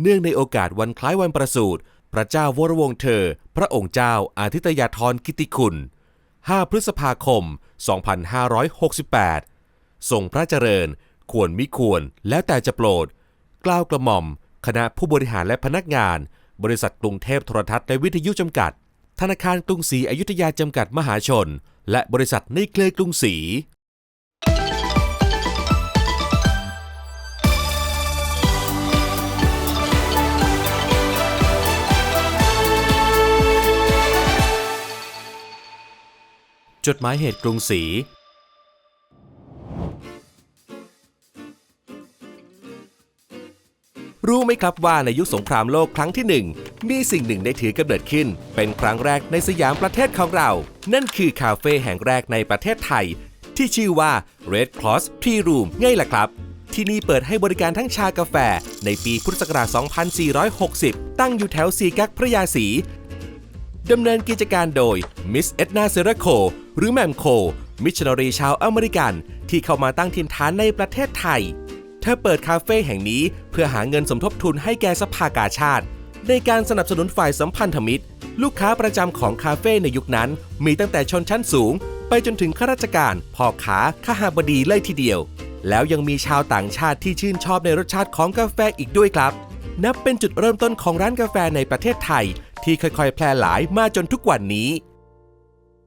เนื่องในโอกาสวันคล้ายวันประสูติพระเจ้าวรวงศ์เธอ พระองค์เจ้าอาทิตยาธรกิติคุณ 5 พฤษภาคม 2568 ทรงพระเจริญ ควรมิควรแล้วแต่จะโปรด กล้าวกระหม่อม คณะผู้บริหารและพนักงาน บริษัทกรุงเทพโทรทัศน์และวิทยุจำกัด ธนาคารกรุงศรีอยุธยาจำกัดมหาชน และบริษัทในเครือกรุงศรี จดหมายเหตุกรุงศรี รู้ไหมครับว่าในยุคสงครามโลกครั้งที่หนึ่งมีสิ่งหนึ่งได้ถือกำเนิดขึ้น เป็นครั้งแรกในสยามประเทศของเรา นั่นคือคาเฟ่แห่งแรกในประเทศไทย ที่ชื่อว่า Red Cross Tea Room ไงล่ะครับ ที่นี่เปิดให้บริการทั้งชากาแฟ ในปีพุทธศักราช 2460 ตั้งอยู่แถวสีกักพระยาศรีดำเนินกิจการโดยมิสเอ็ดนาเซราโคหรือแมมโค มิชชันนารีชาวอเมริกัน ที่เข้ามาตั้งถิ่นฐานในประเทศไทย เธอเปิดคาเฟ่แห่งนี้เพื่อหาเงินสมทบทุนให้แก่สภากาชาติ ในการสนับสนุนฝ่ายสัมพันธมิตร ลูกค้าประจำของคาเฟ่ในยุคนั้น มีตั้งแต่ชนชั้นสูง ไปจนถึงข้าราชการพ่อค้าข้าหาบดีเลยทีเดียว แล้วยังมีชาวต่างชาติที่ชื่นชอบในรสชาติของกาแฟอีกด้วยครับ นับเป็นจุดเริ่มต้นของร้านกาแฟในประเทศไทย ที่ค่อยๆ แพร่หลายมาจนทุกวันนี้